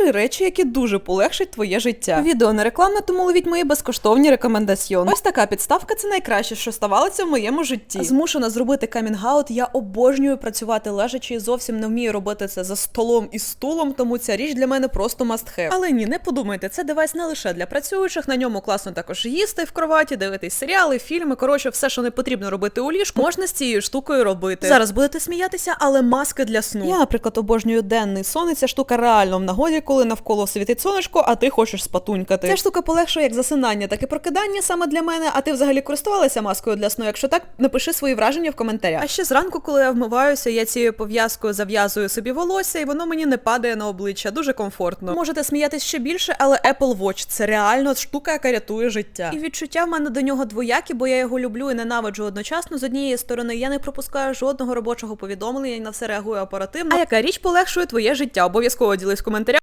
Три речі, які дуже полегшать твоє життя. Відео не рекламне, тому ловіть мої безкоштовні рекомендаціони. Ось така підставка це найкраще, що ставалося в моєму житті. Змушена зробити камінгаут. Я обожнюю працювати лежачи і зовсім не вмію робити це за столом і стулом, тому ця річ для мене просто must have. Але ні, не подумайте, це девайс не лише для працюючих. На ньому класно також їсти в кроваті, дивитись серіали, фільми. Коротше, все, що не потрібно робити у ліжку, можна з цією штукою робити. Зараз будете сміятися, але маски для сну. Я, наприклад, обожнюю денний сон, і ця штука реально в нагоді, коли навколо світить сонечко, а ти хочеш спатунькати. Ця штука полегшує як засинання, так і прокидання саме для мене. А ти взагалі користувалася маскою для сну? Якщо так, напиши свої враження в коментарях. А ще зранку, коли я вмиваюся, я цією пов'язкою зав'язую собі волосся, і воно мені не падає на обличчя. Дуже комфортно. Можете сміятись ще більше, але Apple Watch це реально штука, яка рятує життя. І відчуття в мене до нього двоякі, бо я його люблю і ненавиджу одночасно. З однієї сторони, я не пропускаю жодного робочого повідомлення і на все реагую оперативно. А яка річ полегшує твоє життя? Обов'язково ділись в коментарях.